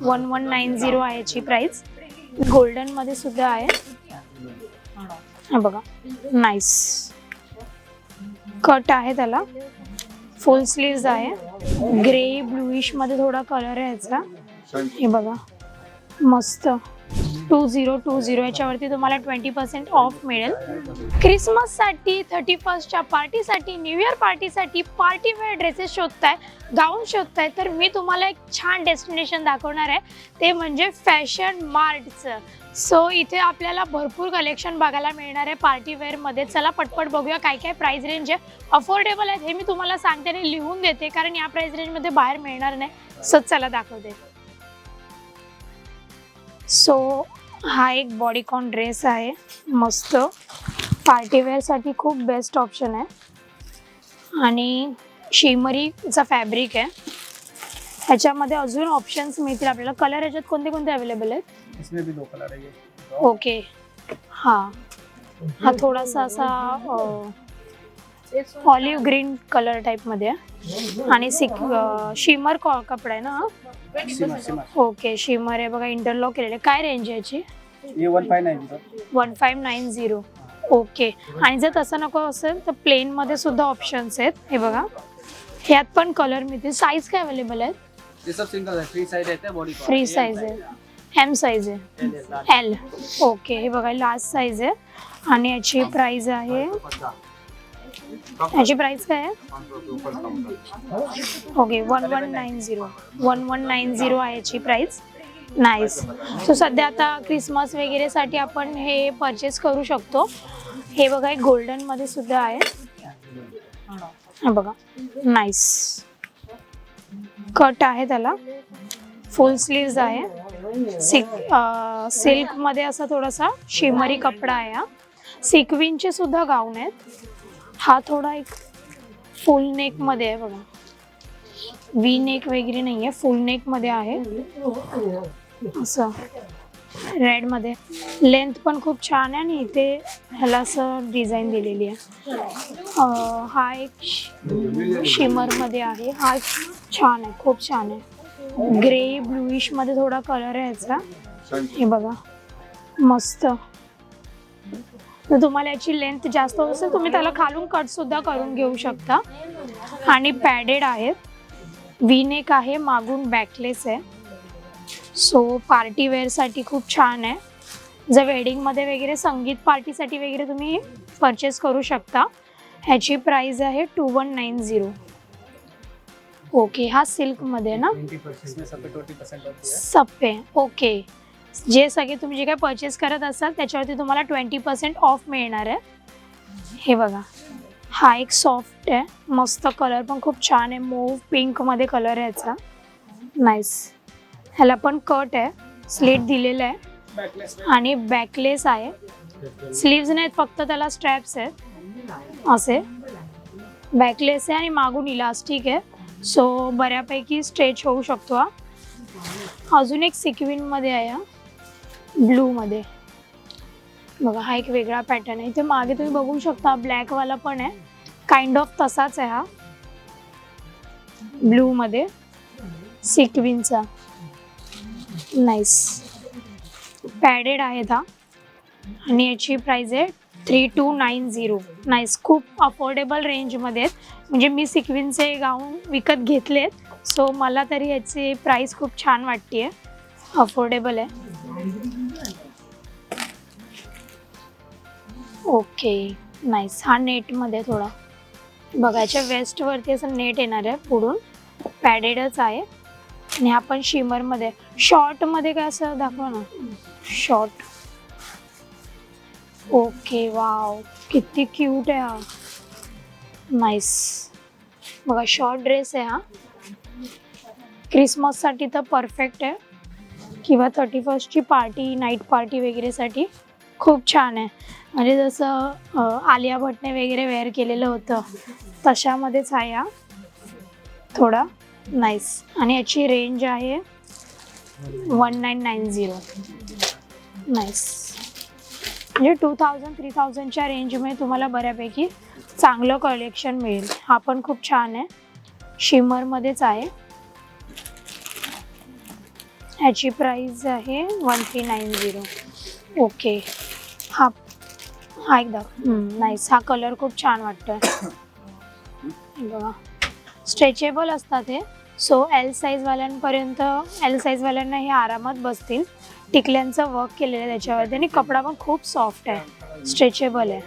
One one nine zero आहे याची price गोल्डनमध्ये सुद्धा आहे हा बघा नाईस कट आहे त्याला फुल स्लीव्ज आहे ग्रे ब्लूइशमध्ये थोडा कलर आहे याचा हे बघा मस्त टू झिरो टू झिरो याच्यावरती तुम्हाला ट्वेंटी पर्सेंट ऑफ मिळेल. क्रिसमससाठी थर्टी फर्स्टच्या पार्टीसाठी न्यू इयर पार्टीसाठी पार्टी वेअर ड्रेसेस शोधताय गाऊन शोधताय तर मी तुम्हाला एक छान डेस्टिनेशन दाखवणार आहे. ते म्हणजे फॅशन मार्टचं सो इथे आपल्याला भरपूर कलेक्शन बघायला मिळणार आहे पार्टी वेअरमध्ये चला पटपट बघूया काय काय प्राईस रेंज आहे. अफोर्डेबल आहेत हे मी तुम्हाला सांगते आणि लिहून देते कारण या प्राईस रेंजमध्ये बाहेर मिळणार नाही. सो चला दाखवते. सो हा एक बॉडीकॉन ड्रेस आहे. मस्त. पार्टीवेअरसाठी खूप बेस्ट ऑप्शन आहे. आणि शिमरीचा फॅब्रिक आहे. ह्याच्यामध्ये अजून ऑप्शन्स मिळतील आपल्याला. कलर ह्याच्यात कोणते कोणते अवेलेबल आहेत? इसमें भी दो कलर है ये ओके हां. हा थोडासा असा ऑलिव्ह ग्रीन कलर टाईपमध्ये आहे. आणि सिक शिमर कॉ कपडा आहे ना हा? ओके शिमर आहे बघा इंटरलॉक केलेलं आहे. काय रेंज आहे याची? ये one five nine zero one five nine zero okay आणि जर तसं नको असेल तर प्लेनमध्ये सुद्धा ऑप्शन्स आहेत. हे बघा. ह्यात पण कलर मिळतील. साईज काय अवेलेबल आहेत? ये सब सिंगल है फ्री साइज रहता है बॉडी फ्री साईज आहे. एम साईज आहे. एल ओके हे बघा लास्ट साईज आहे. आणि याची प्राइस आहे याची प्राइस काय आहे? Okay one one nine zero one one nine zero आहे याची प्राइस नाईस सो सध्या आता क्रिसमस वगैरेसाठी आपण हे परचेस करू शकतो. हे बघा एक गोल्डनमध्ये सुद्धा आहे. बघा. नाईस कट आहे त्याला. फुल स्लीव्ज आहे. सिल्कमध्ये असा थोडासा शिमरी कपडा आहे हा. सिक्विनचे सुद्धा गाऊन आहेत. हा थोडा एक फुल नेकमध्ये आहे बघा. वी नेक वगैरे नाही आहे फुल नेकमध्ये आहे. असं. रेडमध्ये लेंथ पण खूप छान आहे आणि इथे ह्याला असं डिझाईन दिलेली आहे. हा एक शिमरमध्ये आहे. हा छान आहे खूप छान आहे. ग्रे ब्लूइशमध्ये थोडा कलर आहे याचा. हे बघा. मस्त. जर तुम्हाला याची लेंथ जास्त होत असेल तुम्ही त्याला खालून कट सुद्धा करून घेऊ शकता. आणि पॅडेड आहेत. विनेक आहे मागून बॅकलेस आहे. सो पार्टी वेअरसाठी खूप छान आहे. जर वेडिंगमध्ये वगैरे संगीत पार्टीसाठी वगैरे तुम्ही परचेस करू शकता. ह्याची प्राइस आहे two one nine zero okay हा सिल्कमध्ये आहे ना? सप्पे ओके जे सगळे तुम्ही जे काही परचेस करत असाल त्याच्यावरती तुम्हाला ट्वेंटी पर्सेंट ऑफ मिळणार आहे. हे बघा. हा एक सॉफ्ट आहे. मस्त कलर पण खूप छान आहे. मूव पिंकमध्ये कलर आहे याचा. नाईस ह्याला पण कट आहे. स्लीट दिलेलं आहे. आणि बॅकलेस आहे. स्लीव्ज नाहीत फक्त त्याला स्ट्रॅप्स आहेत. असे. बॅकलेस आहे आणि मागून इलास्टिक आहे. सो बऱ्यापैकी स्ट्रेच होऊ शकतो हा. अजून एक सिक्विनमध्ये आहे हा. ब्लूमध्ये. बघा हा एक वेगळा पॅटर्न आहे. इथे मागे तुम्ही बघू शकता ब्लॅकवाला पण आहे. काइंड ऑफ तसाच आहे हा. ब्लूमध्ये. सिक्विनचा नाईस पॅडेड आहेत हा. आणि याची प्राइस आहे three two nine zero nice खूप अफोर्डेबल रेंजमध्ये आहेत. म्हणजे मी सिक्विनचे गाऊन विकत घेतलेत. सो मला तरी याची प्राईस खूप छान वाटते आहे अफोर्डेबल आहे. ओके. नाईस हा नेटमध्ये थोडा. बघायच्या वेस्टवरती असं नेट येणार आहे पुढून. पॅडेडच आहे. आणि हा पण शिमरमध्ये शॉर्टमध्ये काय असं दाखवा ना. शॉर्ट ओके वाव किती क्यूट आहे हा. नाईस बघा शॉर्ट ड्रेस आहे हा. क्रिसमससाठी तर परफेक्ट आहे. किंवा थर्टी फर्स्टची पार्टी नाईट पार्टी वगैरेसाठी. खूप छान आहे. म्हणजे जसं आलिया भटने वगैरे वेअर केलेलं होतं तशामध्येच आहे हा. थोडा नाईस आणि याची रेंज आहे one nine nine zero nice म्हणजे टू थाउजंड थ्री थाउजंडच्या रेंजमध्ये तुम्हाला बऱ्यापैकी चांगलं कलेक्शन मिळेल. हा पण खूप छान आहे. शिमरमध्येच आहे. ह्याची प्राईज आहे one three nine zero okay हा. हा एकदा. नाईस हा कलर खूप छान वाटतोय. आहे बघा. स्ट्रेचेबल असतात हे. सो एल साईजवाल्यांपर्यंत एल साईजवाल्यांना हे आरामात बसतील. टिकल्यांचं वर्क केलेलं आहे त्याच्यावरती. आणि कपडा पण खूप सॉफ्ट आहे. स्ट्रेचेबल आहे.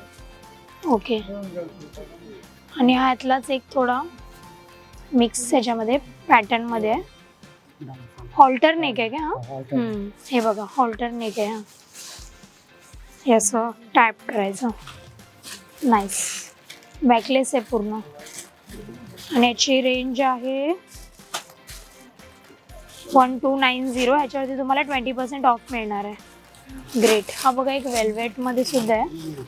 ओके आणि ह्यातलाच एक थोडा मिक्स ह्याच्यामध्ये पॅटर्नमध्ये आहे. हॉल्टर नेक आहे का हा? हम्म, हे बघा हॉल्टर नेक आहे हा. हे असं टॅप करायचं. नाईस बॅकलेस आहे पूर्ण. आणि याची रेंज आहे वन टू नाईन झिरो ह्याच्यावरती तुम्हाला ट्वेंटी पर्सेंट ऑफ मिळणार आहे. ग्रेट हा बघा एक वेल्वेटमध्ये सुद्धा आहे.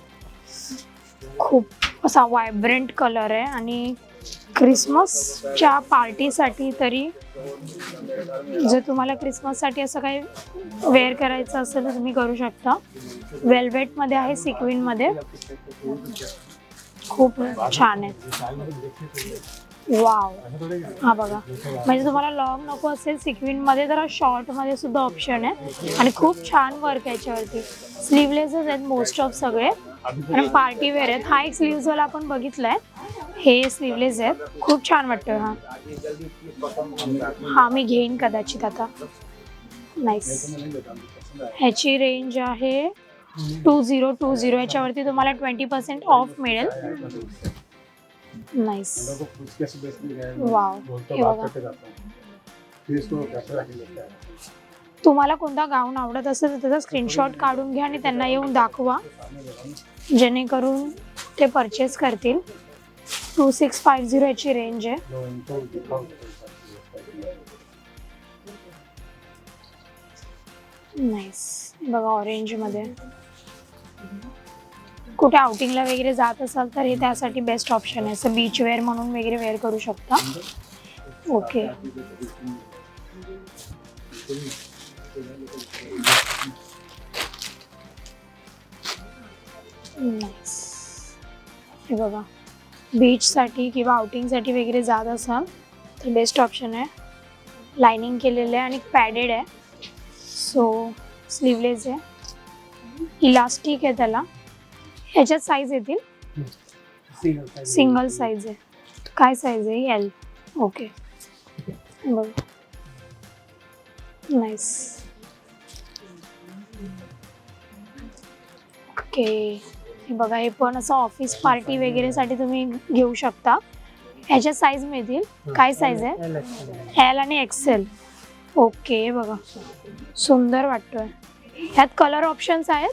खूप असा वायब्रंट कलर आहे. आणि क्रिसमसच्या पार्टीसाठी तरी जर तुम्हाला क्रिसमससाठी असं काही वेअर करायचं असेल तर तुम्ही करू शकता. वेल्वेटमध्ये आहे सिक्विनमध्ये. खूप छान आहे. वाव. हा बघा. म्हणजे तुम्हाला लॉंग नको असेल सिक्विनमध्ये जरा शॉर्टमध्ये सुद्धा ऑप्शन आहे. आणि खूप छान वर्क आहे याच्यावरती. स्लीवलेसच आहेत मोस्ट ऑफ सगळे. आणि पार्टी वेअर आहेत. हा एक स्लीव्हजवाला आपण बघितलाय. हे स्लीवलेस आहेत. खूप छान वाटतं हा. हा मी घेईन कदाचित आता. नाईस ह्याची रेंज आहे टू झिरो टू झिरो याच्यावरती तुम्हाला ट्वेंटी पर्सेंट ऑफ मिळेल. नाईस वाव तुम्हाला कोणता गाऊन आवडत असेल तर त्याचा स्क्रीनशॉट काढून घ्या आणि त्यांना येऊन दाखवा. जेणेकरून ते परचेस करतील. टू सिक्स फाईव्ह झिरो याची रेंज आहे. नाईस बघा ऑरेंजमध्ये कुठे आउटिंगला वगैरे जात असाल तर हे त्यासाठी बेस्ट ऑप्शन आहे. असं बीच वेअर म्हणून वगैरे वेअर करू शकता. ओके नाईस हे बघा. बीचसाठी किंवा आउटिंगसाठी वगैरे जात असाल तर बेस्ट ऑप्शन आहे. लायनिंग केलेलं आहे आणि पॅडेड आहे. सो स्लीवलेस आहे इलास्टिक आहे त्याला ह्याच्यात साईज येतील सिंगल साईज आहे काय साईज आहे एल ओके बघ नाईस ओके हे बघा हे पण असं ऑफिस पार्टी वगैरेसाठी तुम्ही घेऊ शकता ह्याच्यात साईज मिळतील काय साईज आहे एल आणि एक्सेल ओके बघा. सुंदर वाटतोय. ह्यात कलर ऑप्शन्स आहेत?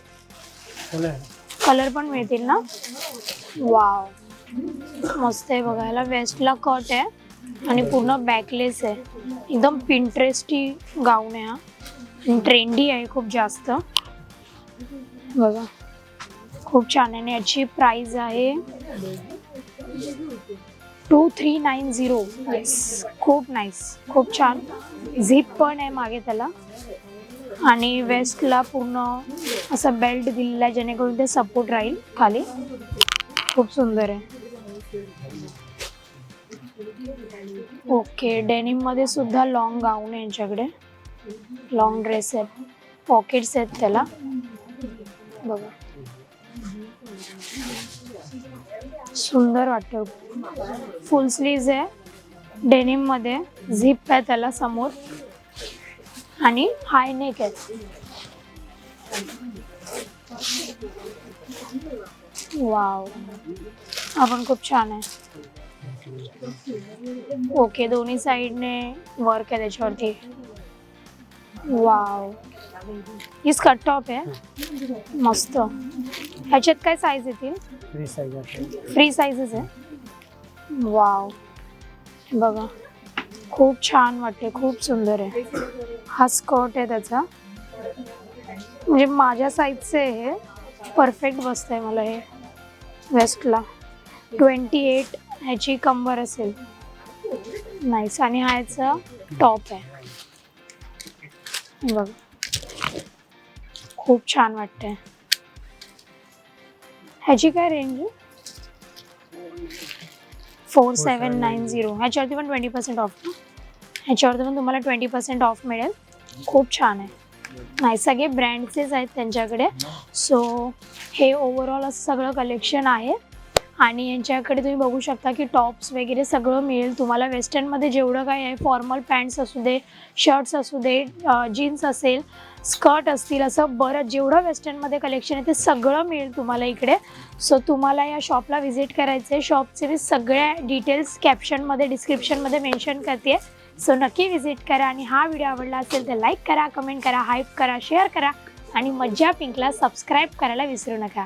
कलर पण मिळतील ना? वाव मस्त आहे बघा. ह्याला वेस्टला कट आहे आणि पूर्ण बॅकलेस आहे. एकदम पिंटरेस्टी गाऊन आहे हा. आणि ट्रेंडी आहे खूप जास्त. बघा. खूप छान आहे. आणि याची प्राइस आहे two three nine zero yes खूप नाईस खूप छान. झिप पण आहे मागे त्याला. आणि वेस्टला पूर्ण असं बेल्ट दिलेला आहे जेणेकरून ते सपोर्ट राहील खाली. खूप सुंदर आहे. ओके डेनिममध्ये सुद्धा लॉंग गाऊन आहे यांच्याकडे. लॉंग ड्रेस आहेत पॉकेट्स आहेत त्याला. बघा. सुंदर वाटतं. फुल स्लीव्ज आहे. डेनिममध्ये झिप आहे त्याला समोर आणि हाय नेक आहे. वाव. हा पण खूप छान आहे. ओके दोन्ही साईडने वर्क आहे त्याच्यावरती. वाव. ही स्कर्ट टॉप आहे. मस्त. ह्याच्यात काय साईज येतील फ्री साईजेस आहे. वाव. बघा. खूप छान वाटते खूप सुंदर आहे. हा स्कर्ट आहे त्याचा. म्हणजे माझ्या साईजचे हे परफेक्ट बसतं आहे मला हे. वेस्टला ट्वेंटी एट ह्याची कंबर असेल. नाईस आणि हा याचा टॉप आहे. बघ. खूप छान वाटतंय. ह्याची काय रेंज आहे? Four seven nine zero. ह्याच्यावरती पण ट्वेंटी पर्सेंट ऑफ ना? ह्याच्यावरती पण तुम्हाला ट्वेंटी पर्सेंट ऑफ मिळेल. खूप छान आहे. नाही सगळे ब्रँडचेच आहेत त्यांच्याकडे. सो हे ओव्हरऑल असं सगळं कलेक्शन आहे. आणि यांच्याकडे तुम्ही बघू शकता की टॉप्स वगैरे सगळं मिळेल. तुम्हाला वेस्टर्नमध्ये जेवढं काय आहे फॉर्मल पॅन्ट्स असू दे शर्ट्स असू दे जीन्स असेल स्कर्ट असतील असं बरं जेवढं वेस्टर्नमध्ये कलेक्शन आहे ते सगळं मिळेल तुम्हाला इकडे. सो तुम्हाला या शॉपला व्हिजिट करायचं आहे शॉपचे मी सगळ्या डिटेल्स कॅप्शनमध्ये डिस्क्रिप्शनमध्ये मेन्शन करते सो नक्की व्हिजिट करा आणि हा व्हिडिओ आवडला असेल तर लाईक करा कमेंट करा हाईप करा शेअर करा आणि मज्जा पिंकला सबस्क्राईब करायला विसरू नका.